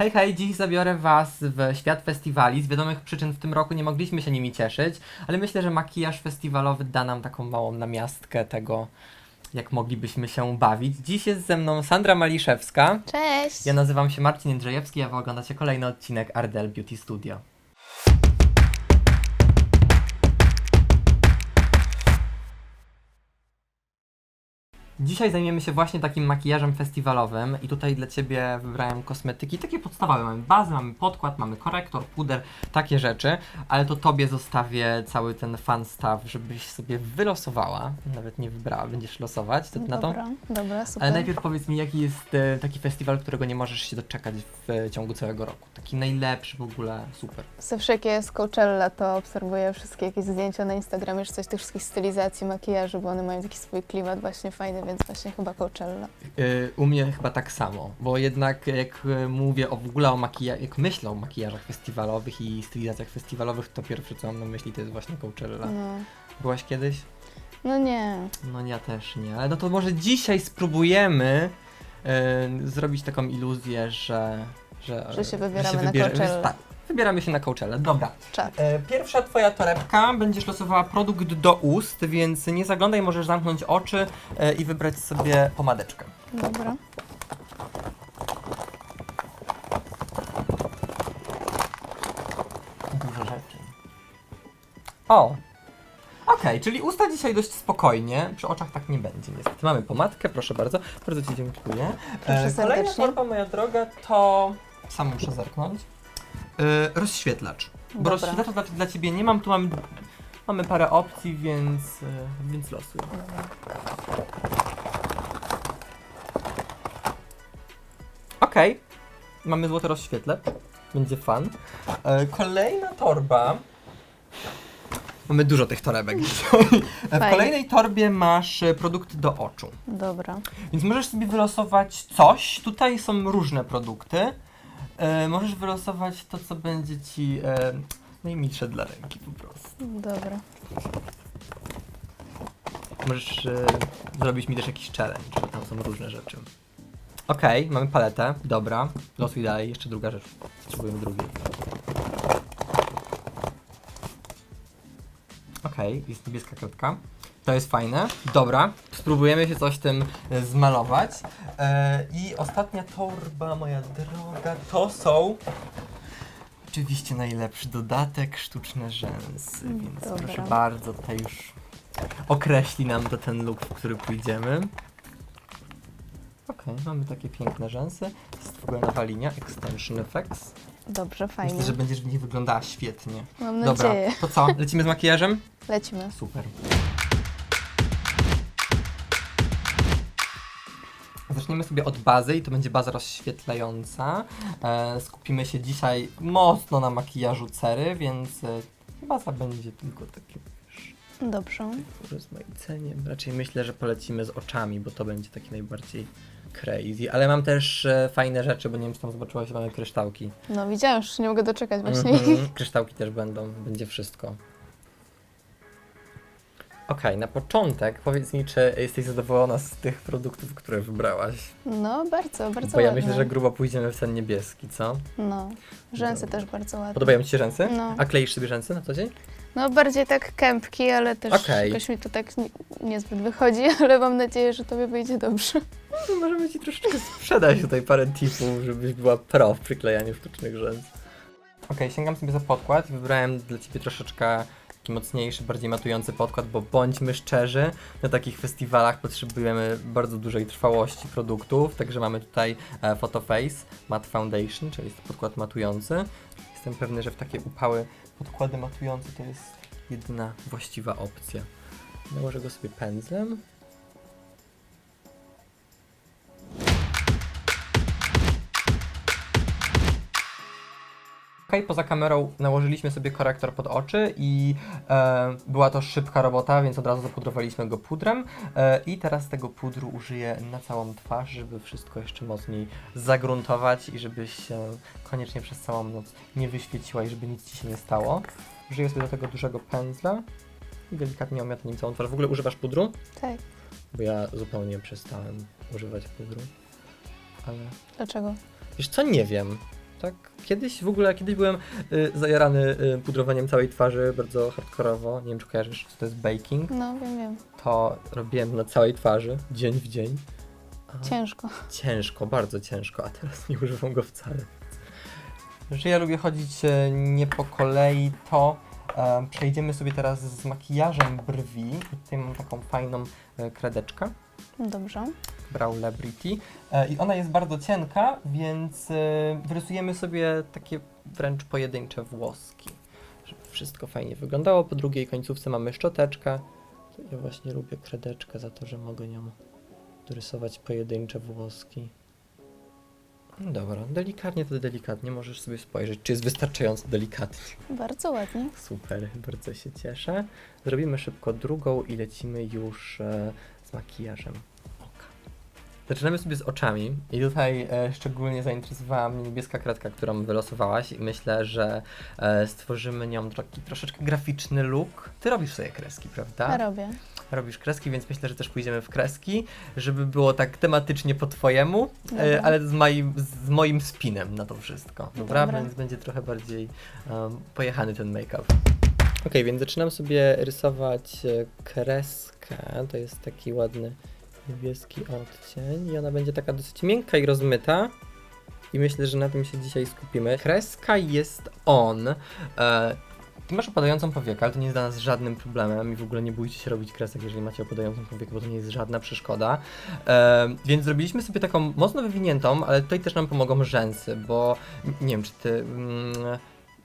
Hej, hej, dziś zabiorę Was w świat festiwali. Z wiadomych przyczyn w tym roku nie mogliśmy się nimi cieszyć, ale myślę, że makijaż festiwalowy da nam taką małą namiastkę tego, jak moglibyśmy się bawić. Dziś jest ze mną Sandra Maliszewska. Cześć! Ja nazywam się Marcin Jędrzejewski, a Wy oglądacie kolejny odcinek Ardell Beauty Studio. Dzisiaj zajmiemy się właśnie takim makijażem festiwalowym i tutaj dla Ciebie wybrałem kosmetyki, takie podstawowe. Mamy bazę, mamy podkład, mamy korektor, puder, takie rzeczy, ale to Tobie zostawię cały ten fan stuff, żebyś sobie wylosowała, nawet nie wybrała, będziesz losować, Ty na to? Dobra, dobra, super. Ale najpierw powiedz mi, jaki jest e, taki festiwal, którego nie możesz się doczekać w e, ciągu całego roku? Taki najlepszy w ogóle, super. Zawsze jak jest Coachella, to obserwuję wszystkie jakieś zdjęcia na Instagramie, czy coś tych wszystkich stylizacji, makijażu, bo one mają taki swój klimat właśnie fajny, więc właśnie chyba Coachella. Y, u mnie chyba tak samo, bo jednak jak e, mówię o, w ogóle o makijażach, jak myślę o makijażach festiwalowych i stylizacjach festiwalowych, to pierwsze co mam na myśli to jest właśnie Coachella. No, Byłaś kiedyś? no nie. No ja też nie, ale no to może dzisiaj spróbujemy e, zrobić taką iluzję, że... Że, Że się wybieramy na Coachellę. Tak, wybieramy się na Coachellę, dobra. Czad. E, Pierwsza twoja torebka, będziesz losowała produkt do ust, więc nie zaglądaj, możesz zamknąć oczy e, i wybrać sobie pomadeczkę. Dobra. Dużo rzeczy. O! Okej, czyli usta dzisiaj dość spokojnie, przy oczach tak nie będzie niestety. Mamy pomadkę, proszę bardzo, bardzo Ci dziękuję. E, Proszę kolejna serdecznie. torba, moja droga, to... Sam muszę zerknąć. E, rozświetlacz. Bo Dobra. rozświetlacza dla, dla Ciebie nie mam, tu mamy, mamy parę opcji, więc, e, więc losuj. Okej. Mamy złoty rozświetlacz. Będzie fan. E, kolejna torba. Mamy dużo tych torebek dzisiaj. E, W Fajnie. kolejnej torbie masz e, produkty do oczu. Dobra. Więc możesz sobie wylosować coś. Tutaj są różne produkty. E, możesz wylosować to, co będzie ci e, najmilsze dla ręki po prostu. Dobra. Możesz e, zrobić mi też jakiś challenge, bo tam są różne rzeczy. Okej, mamy paletę, dobra. Losuj dalej, jeszcze druga rzecz. Potrzebujemy drugiej. Okej, jest niebieska kredka. To jest fajne. Dobra, spróbujemy się coś tym e, zmalować. E, I ostatnia torba, moja droga, to są... Oczywiście najlepszy dodatek, sztuczne rzęsy, Mm, więc dobra. proszę bardzo, tutaj już określi nam to ten look, w który pójdziemy. Okej, mamy takie piękne rzęsy. Jest w ogóle nowa linia, Extension Effects. Dobrze, fajnie. Myślę, że będziesz w nich wyglądała świetnie. Mam Dobra, nadzieję. to co? Lecimy z makijażem? Lecimy. Super. Zaczniemy sobie od bazy i to będzie baza rozświetlająca. E, skupimy się dzisiaj mocno na makijażu cery, więc e, baza będzie tylko takie wiesz, Dobrze. rozmaicenie. Raczej myślę, że polecimy z oczami, bo to będzie takie najbardziej crazy. Ale mam też e, fajne rzeczy, bo nie wiem, czy tam zobaczyłaś, mamy kryształki. No widziałam, już nie mogę doczekać właśnie. Mhm, Kryształki też będą, będzie wszystko. Okej, na początek powiedz mi, czy jesteś zadowolona z tych produktów, które wybrałaś? No, bardzo, bardzo Bo ja ładne. myślę, że grubo pójdziemy w ten niebieski, co? No, rzęsy też bardzo ładne. Podobają Ci się rzęsy? No. A kleisz sobie rzęsy na co dzień? No bardziej tak kępki, ale też Okej. jakoś mi to tak nie, niezbyt wychodzi, ale mam nadzieję, że tobie wyjdzie dobrze. No, możemy Ci troszeczkę sprzedać tutaj parę tipów, żebyś była pro w przyklejaniu sztucznych rzęs. Okej, sięgam sobie za podkład i wybrałem dla Ciebie troszeczkę taki mocniejszy, bardziej matujący podkład, bo bądźmy szczerzy, na takich festiwalach potrzebujemy bardzo dużej trwałości produktów, także mamy tutaj e, Photo Face Matte Foundation, czyli jest to podkład matujący. Jestem pewny, że w takie upały podkłady matujące to jest jedyna właściwa opcja. Nałożę go sobie pędzlem. Okej, poza kamerą nałożyliśmy sobie korektor pod oczy i e, była to szybka robota, więc od razu zapudrowaliśmy go pudrem e, i teraz tego pudru użyję na całą twarz, żeby wszystko jeszcze mocniej zagruntować i żebyś się koniecznie przez całą noc nie wyświeciła i żeby nic Ci się nie stało. Użyję sobie do tego dużego pędzla i delikatnie omiotę nim całą twarz. W ogóle używasz pudru? Tak. Bo ja zupełnie przestałem używać pudru. Ale Dlaczego? wiesz co, nie wiem. Tak kiedyś w ogóle, kiedyś byłem y, zajarany y, pudrowaniem całej twarzy bardzo hardkorowo. Nie wiem, czy kojarzysz, co to jest baking. No, wiem, wiem. To robiłem na całej twarzy, dzień w dzień. A Ciężko. ciężko, bardzo ciężko, a teraz nie używam go wcale. Że ja lubię chodzić e, nie po kolei, to e, przejdziemy sobie teraz z makijażem brwi. I tutaj mam taką fajną e, kredeczkę. Dobrze. Browlebrity e, i ona jest bardzo cienka, więc e, wyrysujemy sobie takie wręcz pojedyncze włoski, żeby wszystko fajnie wyglądało. Po drugiej końcówce mamy szczoteczkę. Ja właśnie lubię kredeczkę za to, że mogę nią dorysować pojedyncze włoski. No Dobra, delikatnie to delikatnie, możesz sobie spojrzeć, czy jest wystarczająco delikatnie. Bardzo ładnie. Super, bardzo się cieszę. Zrobimy szybko drugą i lecimy już e, z makijażem. Zaczynamy sobie z oczami i tutaj e, szczególnie zainteresowała mnie niebieska kredka, którą wylosowałaś i myślę, że e, stworzymy nią taki troszeczkę graficzny look. Ty robisz sobie kreski, prawda? Ja robię. Robisz kreski, więc myślę, że też pójdziemy w kreski, żeby było tak tematycznie po twojemu, Dobra. e, ale z, moim z moim spinem na to wszystko. Dobra, Dobra. więc będzie trochę bardziej um, pojechany ten make-up. Ok, więc zaczynam sobie rysować e, kreskę. To jest taki ładny niebieski odcień i ona będzie taka dosyć miękka i rozmyta. I myślę, że na tym się dzisiaj skupimy. Kreska jest on. E, ty masz opadającą powiekę, ale to nie jest dla nas żadnym problemem i w ogóle nie bójcie się robić kresek, jeżeli macie opadającą powiekę, bo to nie jest żadna przeszkoda. E, więc zrobiliśmy sobie taką mocno wywiniętą, ale tutaj też nam pomogą rzęsy, bo nie wiem, czy ty... Mm,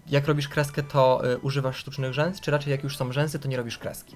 jak robisz kreskę, to y, używasz sztucznych rzęs, czy raczej jak już są rzęsy, to nie robisz kreski?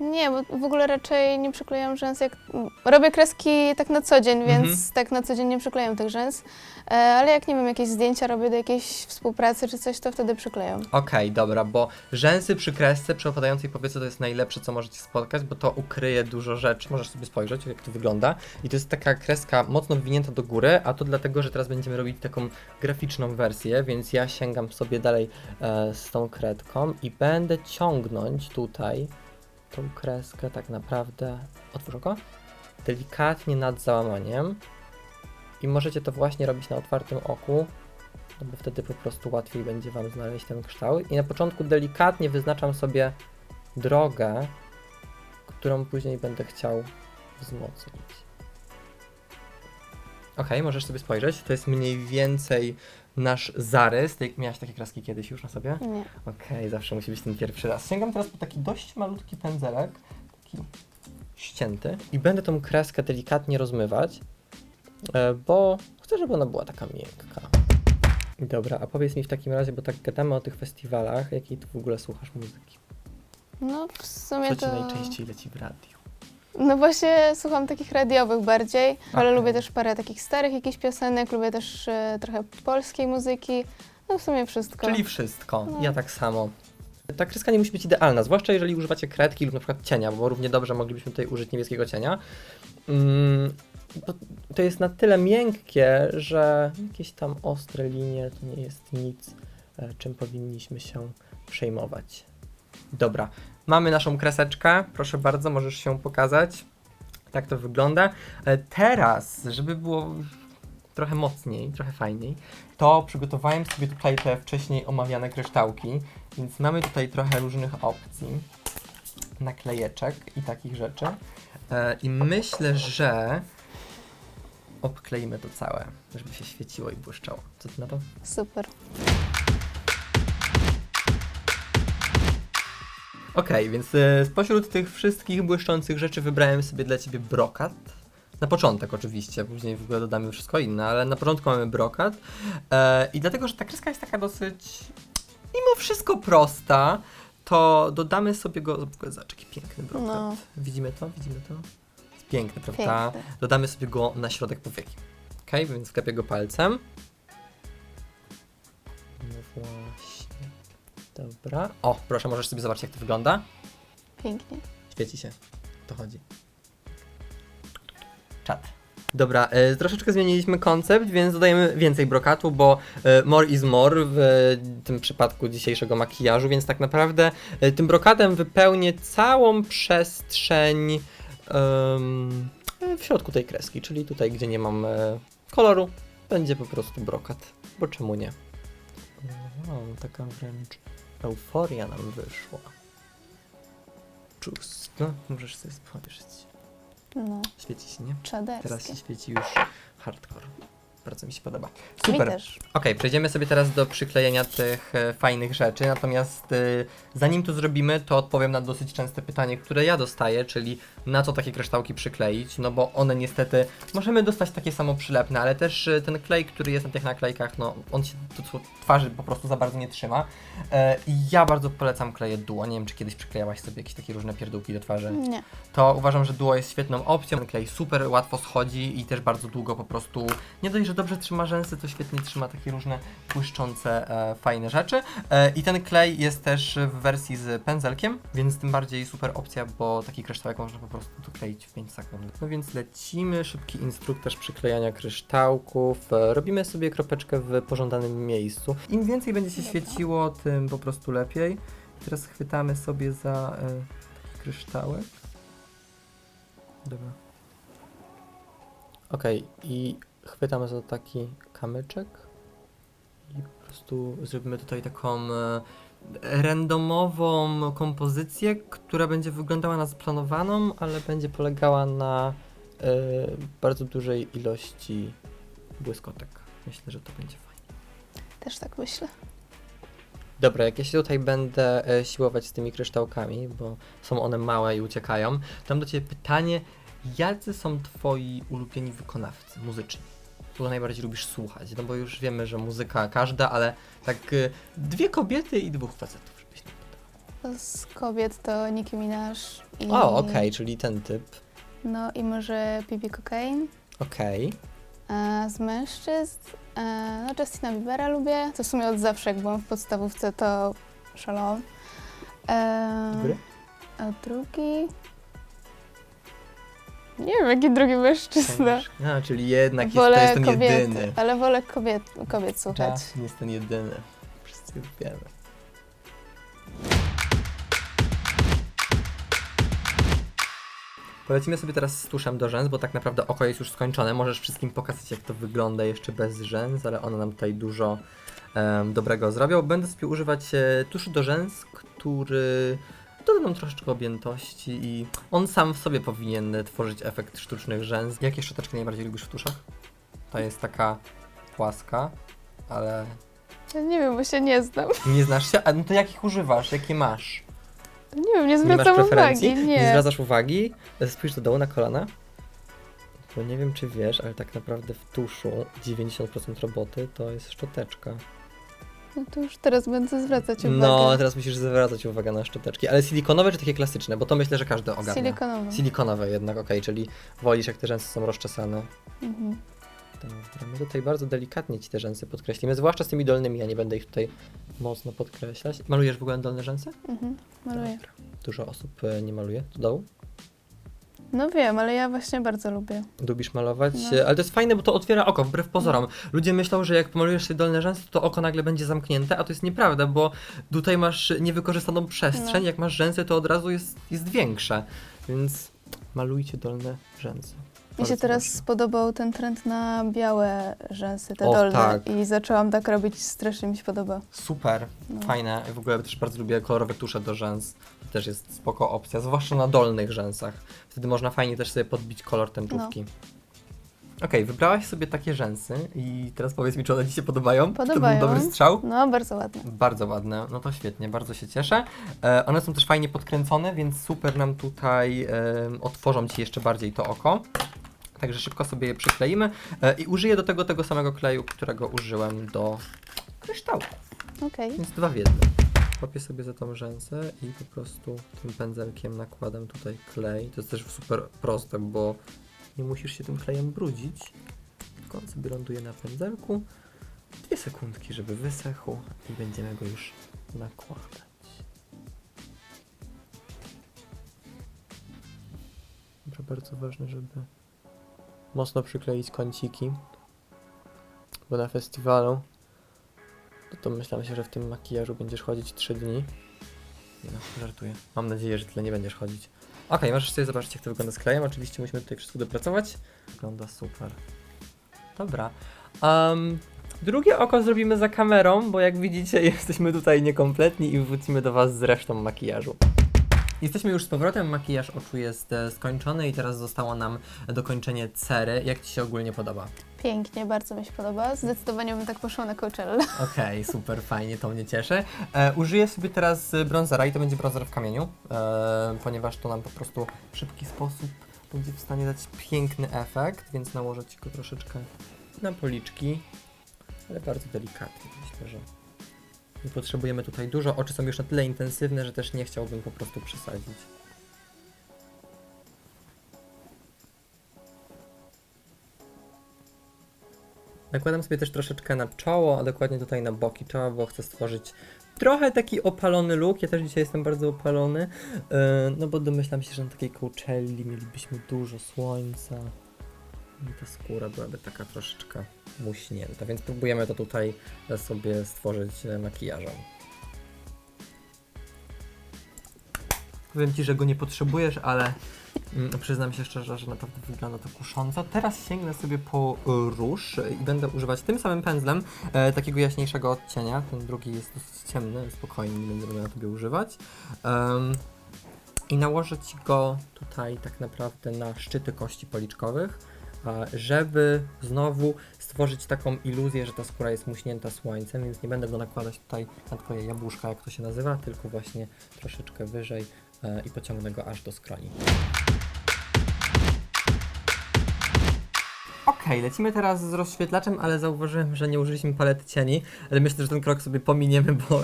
Nie, bo w ogóle raczej nie przyklejam rzęs. Jak... Robię kreski tak na co dzień, więc Mhm. tak na co dzień nie przyklejam tych rzęs. E, ale jak nie wiem, jakieś zdjęcia robię do jakiejś współpracy czy coś, to wtedy przyklejam. Okej, dobra, bo rzęsy przy kresce, przy opadającej powiece to jest najlepsze, co możecie spotkać, bo to ukryje dużo rzeczy. Możesz sobie spojrzeć, jak to wygląda. I to jest taka kreska mocno wwinięta do góry, a to dlatego, że teraz będziemy robić taką graficzną wersję, więc ja sięgam sobie dalej e, z tą kredką i będę ciągnąć tutaj tą kreskę tak naprawdę. Otwórz oko. Delikatnie nad załamaniem. I możecie to właśnie robić na otwartym oku, no bo wtedy po prostu łatwiej będzie Wam znaleźć ten kształt. I na początku delikatnie wyznaczam sobie drogę, którą później będę chciał wzmocnić. Ok, możesz sobie spojrzeć. To jest mniej więcej nasz zarys. Ty miałaś takie kraski kiedyś już na sobie? Nie. Okej, zawsze musi być ten pierwszy raz. Sięgam teraz po taki dość malutki pędzelek, taki ścięty i będę tą kreskę delikatnie rozmywać, e, bo chcę, żeby ona była taka miękka. Dobra, a powiedz mi w takim razie, bo tak gadamy o tych festiwalach, jakiej ty w ogóle słuchasz muzyki? No w sumie Co ci to... najczęściej leci w radiu? No właśnie słucham takich radiowych bardziej, ale lubię też parę takich starych jakichś piosenek, lubię też e, trochę polskiej muzyki. No w sumie wszystko. Czyli wszystko, No. ja tak samo. Ta kreska nie musi być idealna, zwłaszcza jeżeli używacie kredki lub na przykład cienia, bo równie dobrze moglibyśmy tutaj użyć niebieskiego cienia. Mm, bo to jest na tyle miękkie, że jakieś tam ostre linie to nie jest nic, e, czym powinniśmy się przejmować. Dobra, mamy naszą kreseczkę, proszę bardzo, możesz się pokazać. Tak to wygląda. E, Teraz, żeby było trochę mocniej, trochę fajniej, to przygotowałem sobie tutaj te wcześniej omawiane kryształki, więc mamy tutaj trochę różnych opcji, naklejeczek i takich rzeczy. E, I myślę, że obkleimy to całe, żeby się świeciło i błyszczało. Co ty na to? Super. Okej, więc e, spośród tych wszystkich błyszczących rzeczy wybrałem sobie dla ciebie brokat. Na początek oczywiście, później w ogóle dodamy wszystko inne, ale na początku mamy brokat. E, I dlatego, że ta kreska jest taka dosyć, mimo wszystko prosta, to dodamy sobie go, zobacz jaki piękny brokat. No. Widzimy to? Widzimy to? Jest piękny, prawda? Piękne. Dodamy sobie go na środek powieki. Ok, więc sklepię go palcem. No właśnie. Dobra. O, proszę, możesz sobie zobaczyć, jak to wygląda. Pięknie. Świeci się. To chodzi. Czat. Dobra, e, troszeczkę zmieniliśmy koncept, więc dodajemy więcej brokatu, bo e, more is more w e, tym przypadku dzisiejszego makijażu, więc tak naprawdę e, tym brokatem wypełnię całą przestrzeń em, w środku tej kreski, czyli tutaj, gdzie nie mam e, koloru, będzie po prostu brokat. Bo czemu nie? No, taka wręcz euforia nam wyszła. Czus. No, możesz sobie spojrzeć. No, Świeci się, nie? czaderskie. Teraz się świeci już hardcore. Bardzo mi się podoba. Mi Super. Okej, przejdziemy sobie teraz do przyklejenia tych e, fajnych rzeczy. Natomiast e, zanim to zrobimy, to odpowiem na dosyć częste pytanie, które ja dostaję, czyli na co takie kryształki przykleić. No bo one niestety możemy dostać takie samo przylepne, ale też e, ten klej, który jest na tych naklejkach, no on się do tw- twarzy po prostu za bardzo nie trzyma. E, I ja bardzo polecam kleje duo. Nie wiem, czy kiedyś przyklejałaś sobie jakieś takie różne pierdółki do twarzy Nie. to uważam, że duo jest świetną opcją. Ten klej super łatwo schodzi i też bardzo długo po prostu nie dość, że dobrze trzyma rzęsy, to świetnie trzyma takie różne błyszczące, e, fajne rzeczy. E, I ten klej jest też w wersji z pędzelkiem, więc tym bardziej super opcja, bo taki kryształek można po prostu dokleić w 5 sekund. No więc lecimy, szybki instruktaż przyklejania kryształków. E, robimy sobie kropeczkę w pożądanym miejscu. Im więcej będzie się świeciło, tym po prostu lepiej. Teraz chwytamy sobie za e, taki kryształek. Dobra. Okej, i chwytamy za taki kamyczek i po prostu zrobimy tutaj taką e, randomową kompozycję, która będzie wyglądała na zaplanowaną, ale będzie polegała na e, bardzo dużej ilości błyskotek. Myślę, że to będzie fajnie. Też tak myślę. Dobra, jak ja się tutaj będę e, siłować z tymi kryształkami, bo są one małe i uciekają, to mam do Ciebie pytanie, jacy są Twoi ulubieni wykonawcy muzyczni? Kogo najbardziej lubisz słuchać? No bo już wiemy, że muzyka każda, ale tak e, dwie kobiety i dwóch facetów, żebyś nie. Z kobiet to Nicki Minaj i... O, okej, czyli ten typ. No i może Bibi Cocaine. Okej. A z mężczyzn, e, no Justina Biebera lubię. To w sumie od zawsze, jak byłam w podstawówce, to szalałam. E, Dobry. a drugi... Nie wiem, jaki drugi mężczyzna. A, czyli jednak jest, to jest ten kobiety, jedyny. ale wolę kobiet, kobiet słuchać. Justin jest ten jedyny. Wszyscy wiemy. Polecimy sobie teraz z tuszem do rzęs, bo tak naprawdę oko jest już skończone. Możesz wszystkim pokazać, jak to wygląda jeszcze bez rzęs, ale one nam tutaj dużo em, dobrego zrobią. Będę sobie używać e, tuszu do rzęs, który doda nam troszeczkę objętości i on sam w sobie powinien tworzyć efekt sztucznych rzęs. Jakie szczoteczki najbardziej lubisz w tuszach? To jest taka płaska, ale Ja nie wiem, bo się nie znam. nie znasz się? A no to jakich używasz? Jakie masz? Nie wiem, nie Nie masz zwracam preferencji? uwagi. Nie Nie. zwracasz uwagi? Spójrz do dołu na kolana. Bo nie wiem, czy wiesz, ale tak naprawdę w tuszu 90% roboty to jest szczoteczka. No to już teraz będę zwracać uwagę. No, teraz musisz zwracać uwagę na szczoteczki. Ale silikonowe czy takie klasyczne? Bo to myślę, że każdy ogarnia. Silikonowe. Silikonowe jednak, okej, czyli wolisz jak te rzęsy są rozczesane. Mhm. Dobra, my tutaj bardzo delikatnie ci te rzęsy podkreślimy, zwłaszcza z tymi dolnymi, ja nie będę ich tutaj mocno podkreślać. Malujesz w ogóle dolne rzęsy? Mhm. Maluję. Dobra. Dużo osób e, nie maluje. Do dołu? No wiem, ale ja właśnie bardzo lubię. Lubisz malować, No. ale to jest fajne, bo to otwiera oko, wbrew pozorom. Ludzie myślą, że jak pomalujesz sobie dolne rzęsy, to oko nagle będzie zamknięte, a to jest nieprawda, bo tutaj masz niewykorzystaną przestrzeń, No. jak masz rzęsy, to od razu jest, jest większe. Więc malujcie dolne rzęsy. Mi się teraz ważne. spodobał ten trend na białe rzęsy, te O, dolne. tak. I zaczęłam tak robić, strasznie mi się podoba. Super, No. fajne. W ogóle też bardzo lubię kolorowe tusze do rzęs. Też jest spoko opcja, zwłaszcza na dolnych rzęsach. Wtedy można fajnie też sobie podbić kolor tęczówki. No. Okej, wybrałaś sobie takie rzęsy i teraz powiedz mi, czy one Ci się podobają? Czy Podobają. To był dobry strzał? No, bardzo ładne. Bardzo ładne, no to świetnie, bardzo się cieszę. E, one są też fajnie podkręcone, więc super nam tutaj e, otworzą Ci jeszcze bardziej to oko. Także szybko sobie je przykleimy e, i użyję do tego tego samego kleju, którego użyłem do kryształu. Okej. Więc dwa w jednym. Łapię sobie za tą rzęsę i po prostu tym pędzelkiem nakładam tutaj klej. To jest też super proste, bo nie musisz się tym klejem brudzić. Tylko on sobie ląduje na pędzelku. Dwie sekundki, żeby wysechł i będziemy go już nakładać. Dobra, bardzo ważne, żeby mocno przykleić kąciki, bo na festiwalu to myślałem się, że w tym makijażu będziesz chodzić 3 dni. No, żartuję. Mam nadzieję, że tyle nie będziesz chodzić. Okej, możesz sobie zobaczyć, jak to wygląda z klejem. Oczywiście musimy tutaj wszystko dopracować. Wygląda super. Dobra. Um, drugie oko zrobimy za kamerą, bo jak widzicie jesteśmy tutaj niekompletni i wrócimy do Was z resztą makijażu. Jesteśmy już z powrotem, makijaż oczu jest e, skończony i teraz zostało nam dokończenie cery. Jak Ci się ogólnie podoba? Pięknie, bardzo mi się podoba. Zdecydowanie bym tak poszła na Coachella. Okej, super, fajnie, to mnie cieszy. E, użyję sobie teraz bronzera i to będzie bronzer w kamieniu, e, ponieważ to nam po prostu w szybki sposób będzie w stanie dać piękny efekt, więc nałożę Ci go troszeczkę na policzki, ale bardzo delikatnie. Myślę, że nie potrzebujemy tutaj dużo. Oczy są już na tyle intensywne, że też nie chciałbym po prostu przesadzić. Nakładam sobie też troszeczkę na czoło, a dokładnie tutaj na boki czoła, bo chcę stworzyć trochę taki opalony look. Ja też dzisiaj jestem bardzo opalony, yy, no bo domyślam się, że na takiej Coachelli mielibyśmy dużo słońca i ta skóra byłaby taka troszeczkę muśnięta, więc próbujemy to tutaj sobie stworzyć e, makijażem. Powiem Ci, że go nie potrzebujesz, ale mm, przyznam się szczerze, że naprawdę wygląda to kusząco. Teraz sięgnę sobie po róż i będę używać tym samym pędzlem e, takiego jaśniejszego odcienia. Ten drugi jest dosyć ciemny, spokojnie nie będziemy na tobie używać. Em, I nałożę Ci go tutaj tak naprawdę na szczyty kości policzkowych, żeby znowu stworzyć taką iluzję, że ta skóra jest muśnięta słońcem, więc nie będę go nakładać tutaj na twoje jabłuszka, jak to się nazywa, tylko właśnie troszeczkę wyżej i pociągnę go aż do skroni. Okej, lecimy teraz z rozświetlaczem, ale zauważyłem, że nie użyliśmy palety cieni, ale myślę, że ten krok sobie pominiemy, bo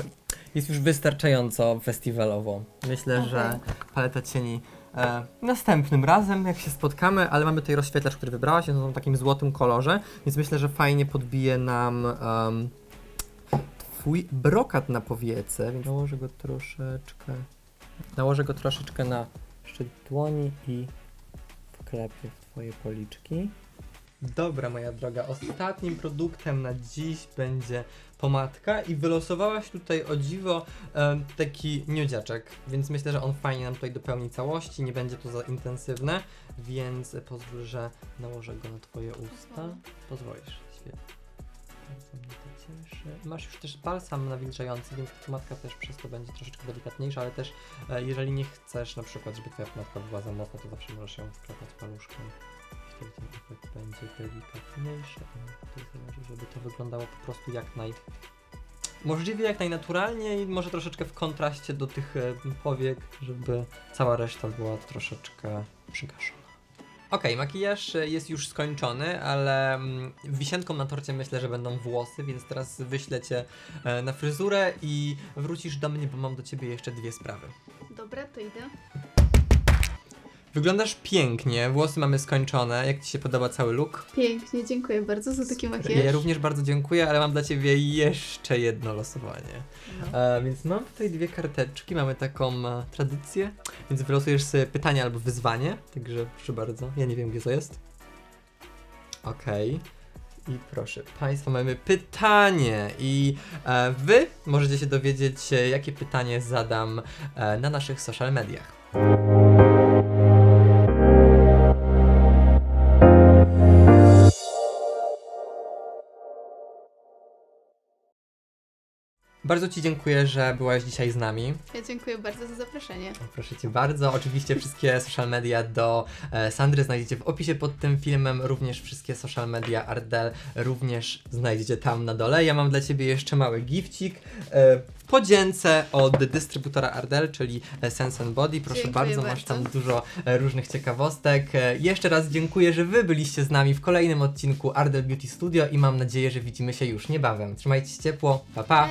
jest już wystarczająco festiwalowo. Myślę, Okej. że paleta cieni e, następnym razem, jak się spotkamy, ale mamy tutaj rozświetlacz, który wybrałaś, jest on w takim złotym kolorze, więc myślę, że fajnie podbije nam em, twój brokat na powiece, więc nałożę go troszeczkę, nałożę go troszeczkę na szczyt dłoni i wklepię w twoje policzki. Dobra, moja droga, ostatnim produktem na dziś będzie pomadka i wylosowałaś tutaj o dziwo em, taki miodziaczek, więc myślę, że on fajnie nam tutaj dopełni całości, nie będzie to za intensywne, więc pozwól, że nałożę go na twoje usta. Pozwolisz, świetnie. Masz już też balsam nawilżający, więc pomadka też przez to będzie troszeczkę delikatniejsza, ale też e, jeżeli nie chcesz na przykład, żeby twoja pomadka była za mocna, to zawsze możesz ją wklepać paluszkiem. Wtedy ten efekt będzie delikatniejszy. Tutaj zależy, żeby to wyglądało po prostu jak naj... Możliwie jak najnaturalniej, może troszeczkę w kontraście do tych e, powiek, żeby cała reszta była troszeczkę przygaszona. Okej, makijaż e, jest już skończony, ale mm, wisienką na torcie myślę, że będą włosy, więc teraz wyślę cię e, na fryzurę i wrócisz do mnie, bo mam do ciebie jeszcze dwie sprawy. Dobra, to idę. Wyglądasz pięknie, włosy mamy skończone. Jak ci się podoba cały look? Pięknie, dziękuję bardzo za taki Ja również bardzo dziękuję, ale mam dla ciebie jeszcze jedno losowanie. No. E, więc mam tutaj dwie karteczki, mamy taką e, tradycję, więc wylosujesz sobie pytanie albo wyzwanie, także proszę bardzo, ja nie wiem gdzie to jest. Okej. I proszę Państwa, mamy pytanie i e, Wy możecie się dowiedzieć, e, jakie pytanie zadam e, na naszych social mediach. Bardzo Ci dziękuję, że byłaś dzisiaj z nami. Ja dziękuję bardzo za zaproszenie. Proszę Cię bardzo. Oczywiście wszystkie social media do e, Sandry znajdziecie w opisie pod tym filmem. Również wszystkie social media Ardell również znajdziecie tam na dole. Ja mam dla Ciebie jeszcze mały gifcik e, w podzięce od dystrybutora Ardell, czyli e, Sense and Body. Proszę Dziękuję bardzo, masz tam dużo różnych ciekawostek. Jeszcze raz dziękuję, że Wy byliście z nami w kolejnym odcinku Ardell Beauty Studio i mam nadzieję, że widzimy się już niebawem. Trzymajcie się ciepło. Pa, pa!